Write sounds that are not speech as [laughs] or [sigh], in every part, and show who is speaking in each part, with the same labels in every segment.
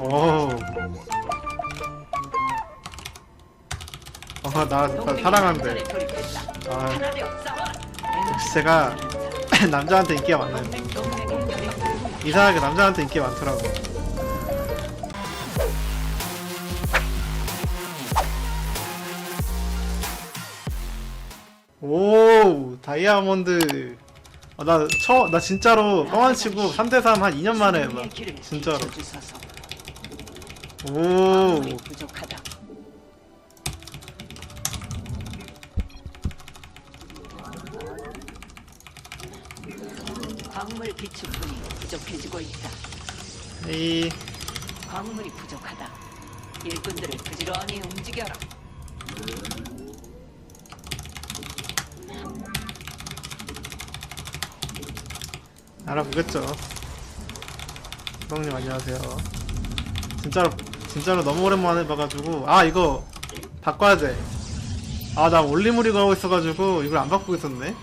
Speaker 1: 오. 어, 나, 나 사랑한대. 아. 역시 제가 [laughs] 남자한테 인기가 많아요.
Speaker 2: 공격이
Speaker 1: 이상하게 남자한테 인기가 많더라고. 오, 다이아몬드. 아, 나, 처, 나 진짜로 뻥안 치고 3대3 한 2년 만에
Speaker 2: 길을
Speaker 1: 진짜로. 오,
Speaker 2: 부족하다. 광물 비축분이 부족해지고 있다.
Speaker 1: 이,
Speaker 2: 광물이 부족하다. 일꾼들을 부지런히 움직여라.
Speaker 1: 알아보겠죠. 형님 안녕하세요. 진짜로 진짜로 너무 오랜만에 봐가지고 아 이거 바꿔야 돼. 아 나 올리무리 가고 있어가지고 이걸 안 바꾸고 있었네.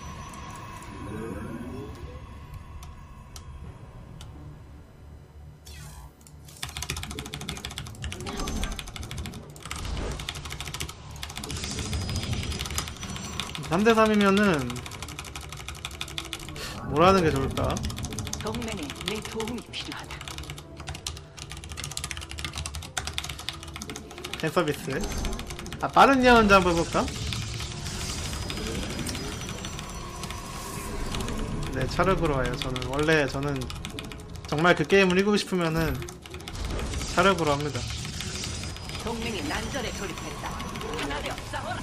Speaker 1: 삼대 3이면은 뭘 하는 게 좋을까?
Speaker 2: 동맹에 내 도움이 필요하다.
Speaker 1: 팬 서비스. 아, 빠른 예언자 한번 해볼까? 네, 차력으로 와요. 저는 원래 저는 정말 그 게임을 이기고 싶으면은 차력으로 합니다.
Speaker 2: 동맹이 난전에 돌입했다. 하나 되어 싸워라.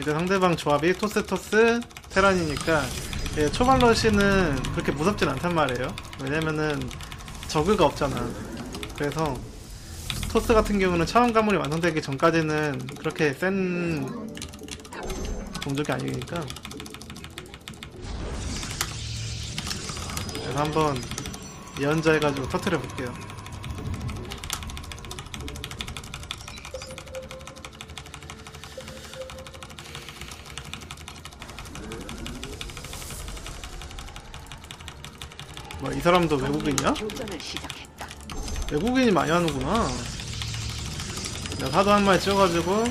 Speaker 1: 이제 상대방 조합이 토스 토스 테란이니까 예, 초반 러시는 그렇게 무섭진 않단 말이에요. 왜냐면은 저그가 없잖아. 그래서 토스 같은 경우는 차원 가물이 완성되기 전까지는 그렇게 센 동족이 아니니까. 그래서 한번 예언자 해가지고 터트려 볼게요. 뭐이 사람도 외국인이야? 외국인이 많이 하는구나. 내가 사도 한 마리 찍어가지고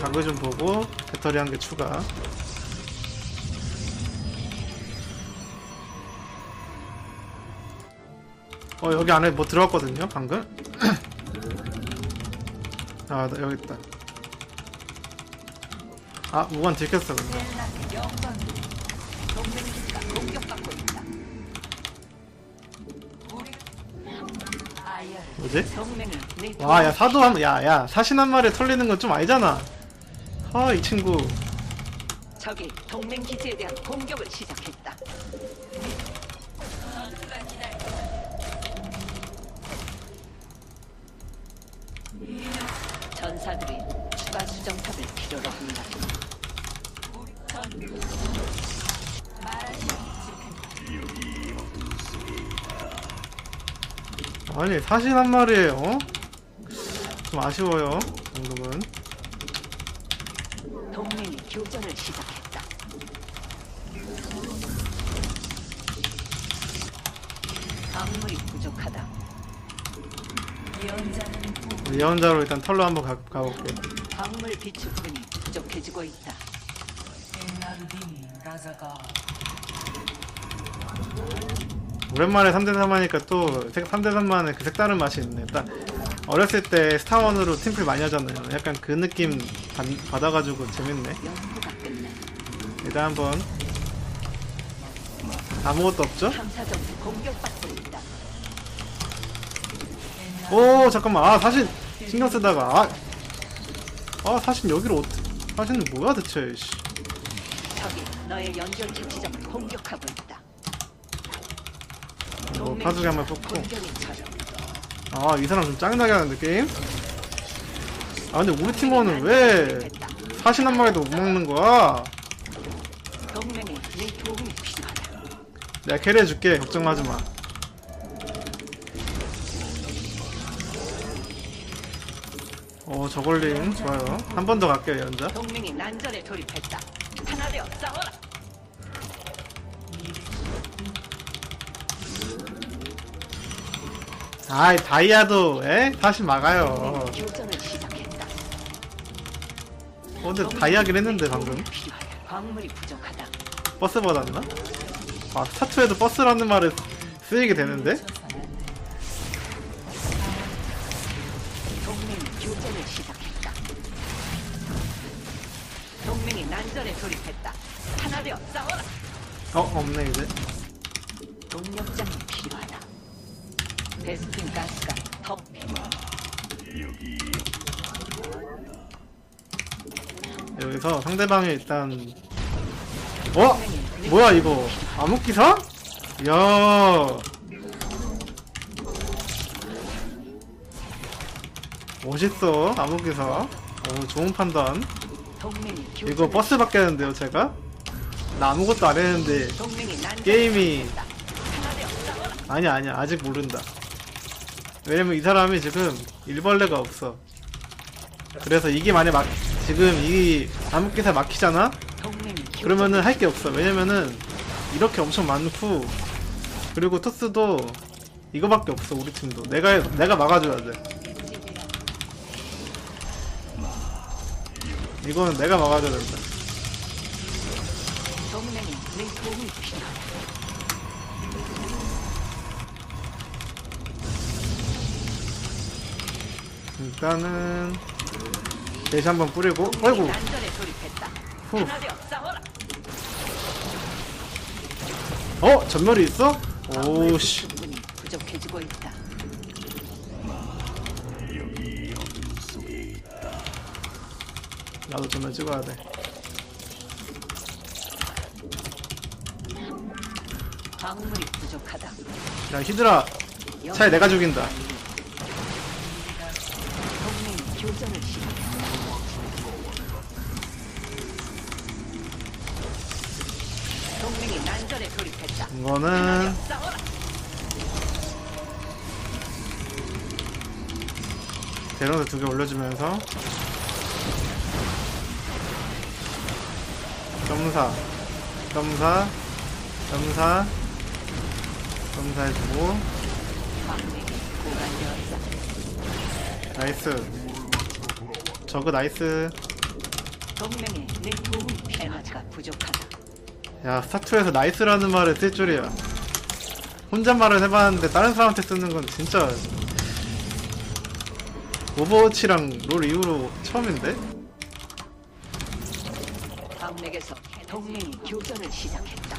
Speaker 1: 가구 좀 보고 배터리 한 개 추가. 어 여기 안에 뭐 들어왔거든요 방금. [clears throat] 아나 여기 있다. 아 무관 들켰어 근데. 뭐지? 와, 야, 사도 한, 야, 야, 사신 한 마리 털리는 건 좀 아니잖아. 아, 이 친구.
Speaker 2: 적이 동맹 기지에 대한 공격을 시작했다. 전사들이 추가 수정탑을 필요로 합니다.
Speaker 1: 아니, 사신 한 마리에, 어? 좀 아쉬워요, 방금은.
Speaker 2: 동맹이 교전을 시작했다. 광물이 부족하다.
Speaker 1: 예언자로 일단 털로 한번 가, 가볼게.
Speaker 2: 광물 비축분이 부족해지고 있다.
Speaker 1: 오랜만에 3대3 하니까 또 3대3만의 그 색다른 맛이 있네. 딱 어렸을 때 스타원으로 팀플 많이 하잖아요. 약간 그 느낌 받, 받아가지고 재밌네. 일단 한번 아무것도 없죠? 오 잠깐만 아 사신 신경 쓰다가 아, 아 사신 여기로 어떻게 사신은 뭐야 대체 씨.
Speaker 2: 적이 너의 연결체 지점을 공격하고 있다.
Speaker 1: 뭐 파수기 한번 뽑고
Speaker 2: 젖어.
Speaker 1: 아이 사람 좀 짜증나게 하는 느낌 아 근데 우리 팀원은 왜 사신 한 마리도 못 먹는 거야. 내가 캐리해줄게 걱정하지 마 어, 저걸링 좋아요. 한 번 더 갈게요, 연자.
Speaker 2: 동맹이 난전에 돌입했다. 하나 되어 싸워라.
Speaker 1: 아이 다이아도 에? 다시 막아요
Speaker 2: 동맹이 교전을 시작했다.
Speaker 1: 어 근데 다이아긴 했는데 방금
Speaker 2: 필요하다. 광물이 부족하다.
Speaker 1: 버스 받았나? 아 스타투에도 버스라는 말을 쓰이게 되는데?
Speaker 2: 동맹이 교전을 시작했다. 동맹이 난전에 돌입했다. 하나 되어 싸워라.
Speaker 1: 어 없네 이제
Speaker 2: 동력장이. 베스킨 가스가 더 필요하다.
Speaker 1: 여기서 상대방이 일단 어? 뭐야 이거 암흑기사? 이야 멋있어 암흑기사 오 좋은 판단 이거 버스 바뀌었는데요 제가? 나 아무것도 안 했는데 게임이. 아니야 아니야 아직 모른다 왜냐면 이 사람이 지금 일벌레가 없어 그래서 이게 만약 막 지금 이 암흑기사 막히잖아? 그러면은 할 게 없어. 왜냐면은 이렇게 엄청 많고 그리고 토스도 이거밖에 없어 우리 팀도. 내가 내가 막아줘야 돼. 이거는 내가 막아줘야 된다. 일단은 대시 한번 뿌리고,
Speaker 2: 돌입했다.
Speaker 1: 후.
Speaker 2: 어
Speaker 1: 전멸이 있어? 오씨,
Speaker 2: 있다.
Speaker 1: 나도 전멸 찍어야 돼.
Speaker 2: 광물이 부족하다.
Speaker 1: 야 히드라, 차라리 내가 죽인다.
Speaker 2: 동맹이 교전을 시작했다. 동맹이 난전에 돌입했다. 하나
Speaker 1: 이거는
Speaker 2: 싸워라.
Speaker 1: 대령도 두 개 올려주면서 점사 점사 점사 점사 해주고
Speaker 2: 광맥이 고갈되었다.
Speaker 1: 나이스 저거 나이스
Speaker 2: 동맹이 내 도움이 에너지가 부족하다.
Speaker 1: 야 스타투에서 나이스라는 말을 쓸 줄이야 혼잣말을 해봤는데 다른 사람한테 쓰는 건 진짜 오버워치랑 롤 이후로 처음인데?
Speaker 2: 광맥에서 동맹이 교전을 시작했다.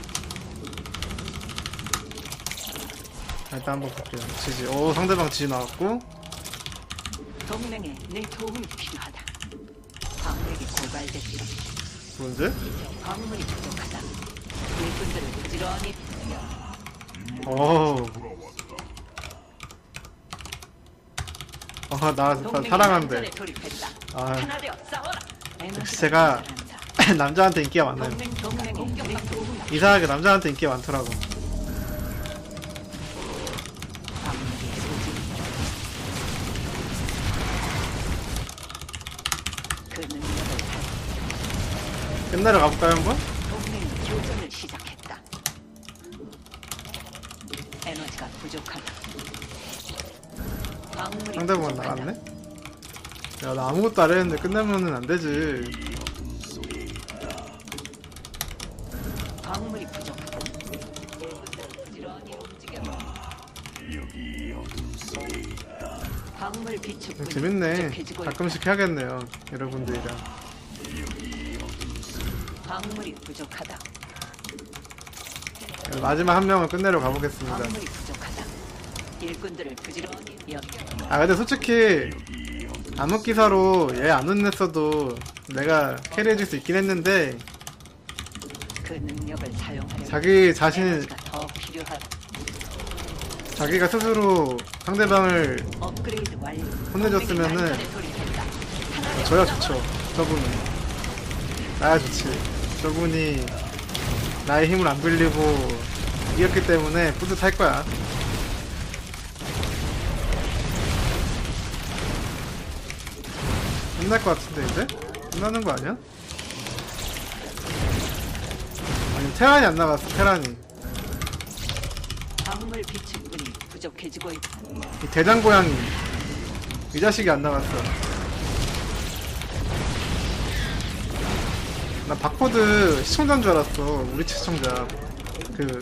Speaker 1: 일단 한번 볼게요 지지 오 상대방 지지 나왔고
Speaker 2: 동맹에 내 도움이 필요하다. 광맥이 고갈됐다.
Speaker 1: 뭔데?
Speaker 2: 광물이 부족하다. 일꾼들을 부지런히
Speaker 1: 오. 어, 나 진짜
Speaker 2: 동맹이
Speaker 1: 사랑한대.
Speaker 2: 돌입했다.
Speaker 1: 아.
Speaker 2: 하나 되어 싸워라.
Speaker 1: 역시 제가 [laughs] 남자한테 인기가 많아요.
Speaker 2: 동맹 동맹이
Speaker 1: 이상하게 남자한테 인기가 많더라고.
Speaker 2: 살
Speaker 1: 끝내러 가볼까요, 한번?
Speaker 2: 동맹이 교전을 시작했다. 에너지가 부족하다. 광물이
Speaker 1: 상대방은
Speaker 2: 부족하다.
Speaker 1: 나갔네? 야, 나 아무것도 안 했는데 끝내면은 안 되지.
Speaker 2: 광물이 부족하다. 광물
Speaker 1: 재밌네. 가끔씩 해야겠네요, 여러분들이랑.
Speaker 2: 광물이 부족하다.
Speaker 1: 마지막 한 명을 끝내러 가보겠습니다.
Speaker 2: 광물이 부족하다. 일꾼들을 부지런히 여기
Speaker 1: 아, 근데 솔직히, 암흑 기사로 얘 안 혼냈어도 내가 캐리해줄 수 있긴 했는데,
Speaker 2: 그 능력을 사용하려
Speaker 1: 자기 자신,
Speaker 2: 에너지가 더 필요하다.
Speaker 1: 자기가 스스로 상대방을
Speaker 2: 업그레이드 완료.
Speaker 1: 혼내줬으면은 저야 좋죠. 저분은. 나야 좋지. 저분이 나의 힘을 안 빌리고 이겼기 때문에 뿌듯할 거야. 끝날 것 같은데 이제? 끝나는 거 아니야? 아니 테란이 안 나갔어 테란이
Speaker 2: 광물 비축분이 부족. 부족해지고 있다.
Speaker 1: 이 대장 고양이 이 자식이 안 나갔어. 나 박포드 시청자인 줄 알았어. 우리 시청자. 그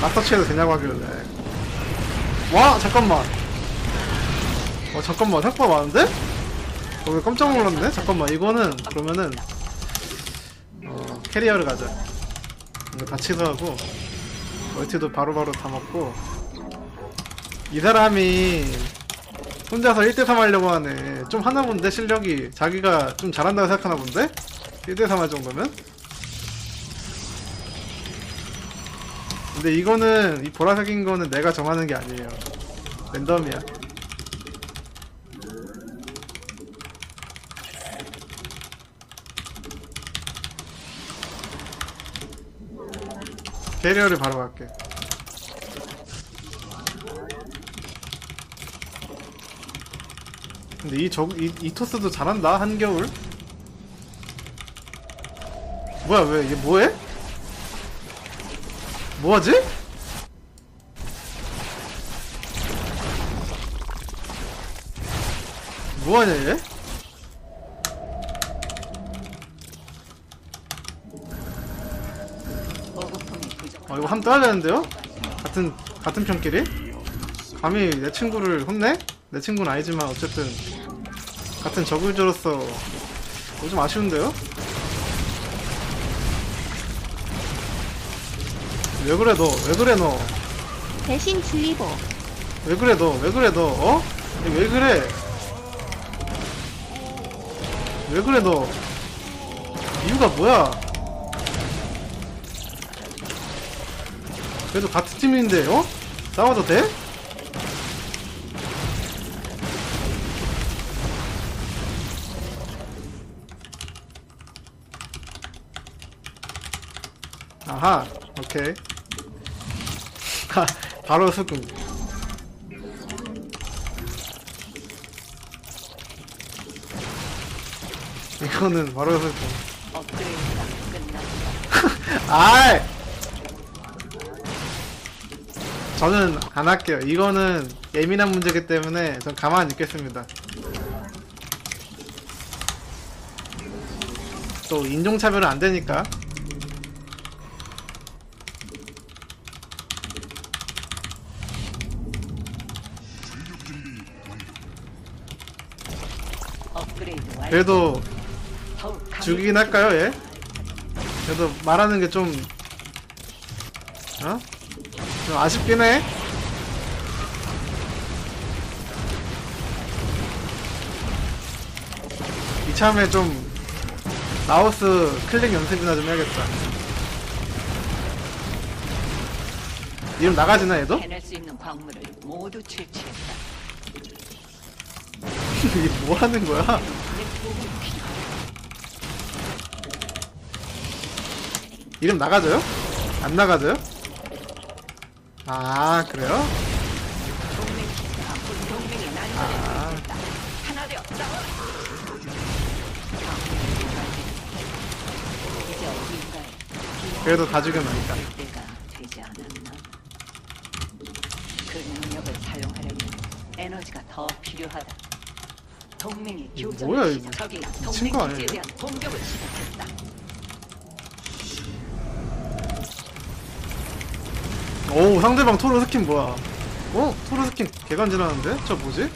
Speaker 1: 마스터치에도 되냐고 하길래. 와 잠깐만. 어 잠깐만 생각보다 많은데? 어, 왜 깜짝 놀랐네? 잠깐만 이거는 그러면은 어 캐리어를 가자. 이거 다 취소하고 멀티도 바로바로 다 먹고 이 사람이 혼자서 1대3 하려고 하네. 좀 하나 본데, 실력이. 자기가 좀 잘한다고 생각하나 본데? 1대3 할 정도면? 근데 이거는, 이 보라색인 거는 내가 정하는 게 아니에요. 랜덤이야. 캐리어를 바로 갈게. 근데 이 저, 이, 이 토스도 잘한다, 한겨울. 뭐야, 왜, 얘 뭐해? 뭐하지? 뭐하냐, 얘? 아, 이거 함 떠야 되는데요? 같은, 같은 편끼리? 감히 내 친구를 혼내? 내 친구는 아니지만, 어쨌든, 같은 적을주로서, 이거 좀 아쉬운데요? 왜 그래, 너? 왜 그래, 너?
Speaker 3: 대신 줄리보
Speaker 1: 왜 그래, 너? 왜 그래, 너? 어? 왜 그래? 왜 그래, 너? 이유가 뭐야? 그래도 같은 팀인데, 어? 싸워도 돼? 아하, 오케이. 하, 바로 수긍. 이거는 바로 수긍. [laughs] 아이! 저는 안 할게요. 이거는 예민한 문제이기 때문에 전 가만히 있겠습니다. 또 인종차별은 안 되니까. 그래도 죽이긴 할까요, 얘? 그래도 말하는 게 좀, 어? 좀 아쉽긴 해. 이참에 좀, 마우스 클릭 연습이나 좀 해야겠다. 이름 나가지나, 얘도?
Speaker 2: 해낼 수 있는 광물을 모두 채취했다.
Speaker 1: 이게 뭐 하는 거야? 이름 나가져요? 안 나가져요? 아, 그래요?
Speaker 2: 어딘가에
Speaker 1: 그래도 다 죽으면 아니다.
Speaker 2: 그 에너지가 더 필요하다. 동맹이
Speaker 1: 이거 뭐야. 이거.
Speaker 2: 적이
Speaker 1: 미친 거
Speaker 2: 동맹
Speaker 1: 아니에요?
Speaker 2: 기지에 대한 공격을 시작했다.
Speaker 1: 오 상대방 토르 스킨 뭐야 어? 토르 스킨 개간지나는데? 저 뭐지?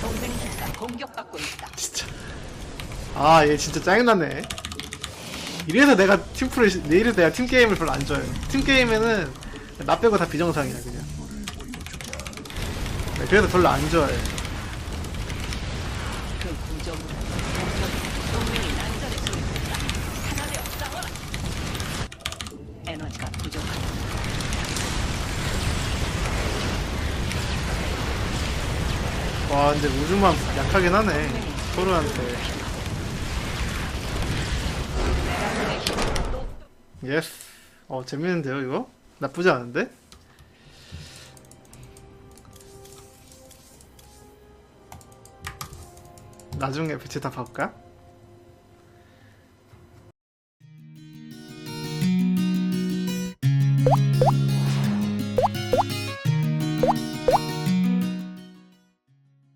Speaker 2: 동맹 기지가 공격받고 있다.
Speaker 1: 진짜 아 얘 진짜 짜증나네 이래서 내가 팀플을 내일은 내가 팀게임을 별로 안 좋아해요 팀게임에는 나 빼고 다 비정상이야 그냥 네, 그래서 별로 안 좋아해. 와 근데 우주만 약하긴 하네 토르한테 예스 어 재밌는데요 이거? 나쁘지 않은데? 나중에 베체타 볼까?